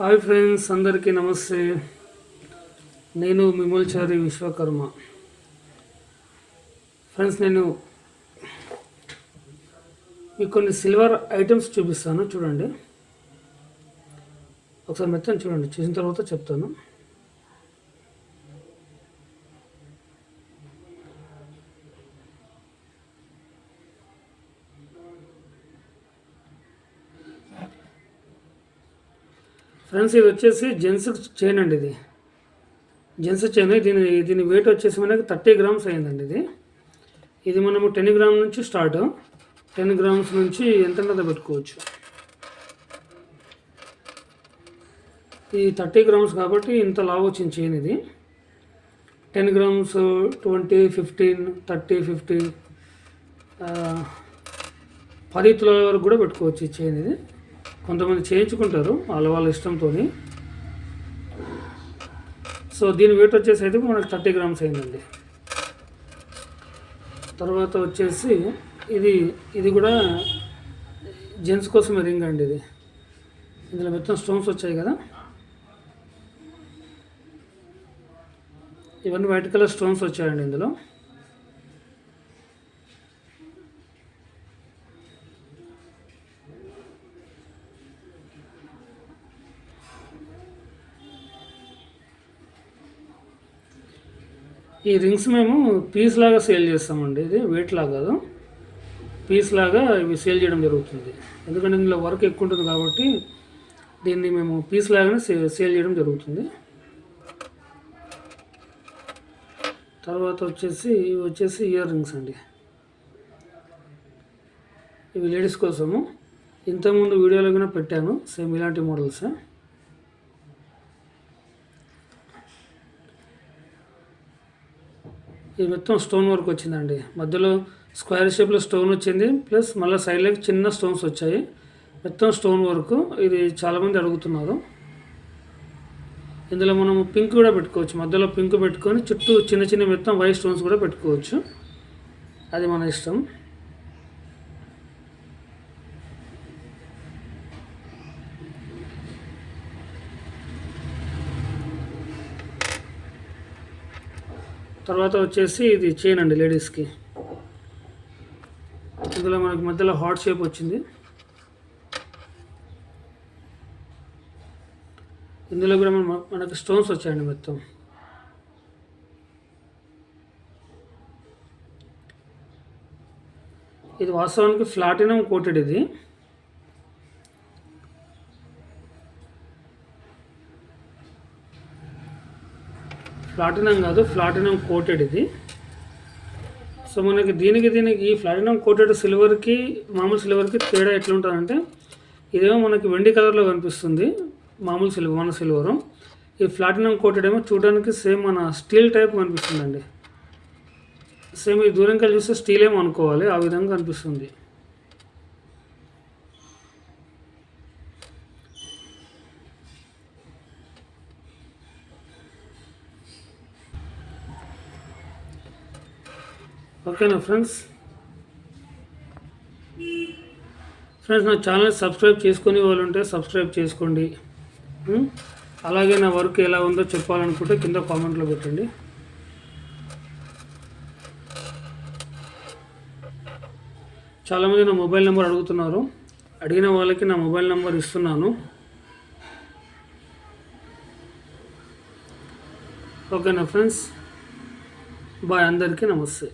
Hi friends అందరికీ నమస్తే. నేను మిమల్చారి విశ్వకర్మ. ఫ్రెండ్స్ నేను మీకు కొన్ని సిల్వర్ ఐటమ్స్ చూపిస్తాను. చూడండి. ఒకసారి మెత్తని చూడండి. చూసిన తర్వాత చెప్తాను. ఫ్రెండ్స్ ఇది వచ్చేసి జెంట్స్ చైన్ అండి ఇది. జెంట్స్ చైన్ దీని దీని వెయిట్ వచ్చేసి మనకి థర్టీ గ్రామ్స్ అయిందండి ఇది. ఇది మనము టెన్ గ్రామ్ నుంచి స్టార్ట్. టెన్ గ్రామ్స్ నుంచి ఎంత పెట్టుకోవచ్చు. ఈ థర్టీ గ్రామ్స్ కాబట్టి ఇంత లావు వచ్చింది చైన్ ఇది. Ten grams twenty fifteen thirty fifty పది తులాల వరకు కూడా పెట్టుకోవచ్చు ఈ చైన్ ఇది. కొంతమంది చేయించుకుంటారు వాళ్ళ వాళ్ళ ఇష్టంతో సో దీని వెయిట్ వచ్చేసి అయితే మనకు థర్టీ గ్రామ్స్ అయిందండి. తర్వాత వచ్చేసి ఇది ఇది కూడా జెంట్స్ కోసమే రింగ్ అండి ఇది. ఇందులో మొత్తం స్టోన్స్ వచ్చాయి కదా. ఇవన్నీ వైట్ కలర్ స్టోన్స్ వచ్చాయండి ఇందులో. ఈ రింగ్స్ మేము పీస్ లాగా సేల్ చేస్తామండి ఇది వెయిట్ లాగా కాదు. పీస్ లాగా ఇవి సేల్ చేయడం జరుగుతుంది. ఎందుకంటే ఇందులో వర్క్ ఎక్కువ ఉంటుంది కాబట్టి దీన్ని మేము పీస్ లాగానే సే సేల్ చేయడం జరుగుతుంది. తర్వాత వచ్చేసి ఇవి వచ్చేసి ఇయర్ రింగ్స్ అండి. ఇవి లేడీస్ కోసము. ఇంతకుముందు వీడియోలో కూడా పెట్టాను సేమ్ ఇలాంటి మోడల్స్. ఇది మొత్తం స్టోన్ వర్క్ వచ్చిందండి. మధ్యలో స్క్వేర్ షేప్లో స్టోన్ వచ్చింది. ప్లస్ మళ్ళీ సైడ్లోకి చిన్న స్టోన్స్ వచ్చాయి. మొత్తం స్టోన్ వర్క్ ఇది చాలామంది అడుగుతున్నారు. ఇందులో మనం పింక్ కూడా పెట్టుకోవచ్చు. మధ్యలో పింక్ పెట్టుకొని చుట్టూ చిన్న చిన్న మొత్తం వైట్ స్టోన్స్ కూడా పెట్టుకోవచ్చు. అది మన ఇష్టం. తర్వాత వచ్చేసి ఇది చైన్ అండి లేడీస్కి ఇందులో మనకి మధ్యలో హార్ట్ షేప్ వచ్చింది. ఇందులో కూడా మన మనకు స్టోన్స్ వచ్చాయండి మొత్తం. ఇది వాస్తవానికి ఫ్లాటినం కోటెడ్ ఇది. ప్లాటినం కాదు ప్లాటినం కోటెడ్ ఇది. సో మనకి దీనికి దీనికి ఈ ప్లాటినం కోటెడ్ సిల్వర్కి మామూలు సిల్వర్కి తేడా ఎట్లుంటుందంటే ఇదేమో మనకి వెండి కలర్లో కనిపిస్తుంది మామూలు సిల్వర్ మన సిల్వరు. ఈ ప్లాటినం కోటెడ్ ఏమో చూడడానికి సేమ్ మన స్టీల్ టైప్ కనిపిస్తుందండి. సేమ్ ఈ దూరం కలిసి చూస్తే స్టీల్ ఏమో అనుకోవాలి ఆ విధంగా కనిపిస్తుంది. ఓకేనా ఫ్రెండ్స్ ఫ్రెండ్స్ నా ఛానల్ సబ్స్క్రైబ్ చేసుకునే వాళ్ళు ఉంటే సబ్స్క్రైబ్ చేసుకోండి. Hmm? అలాగే నా వర్క్ ఎలా ఉందో చెప్పాలనుకుంటే కింద కామెంట్లో పెట్టండి. చాలామంది నా మొబైల్ నెంబర్ అడుగుతున్నారు. అడిగిన వాళ్ళకి నా మొబైల్ నెంబర్ ఇస్తున్నాను. ఓకేనా ఫ్రెండ్స్ బాయ్ అందరికీ నమస్తే.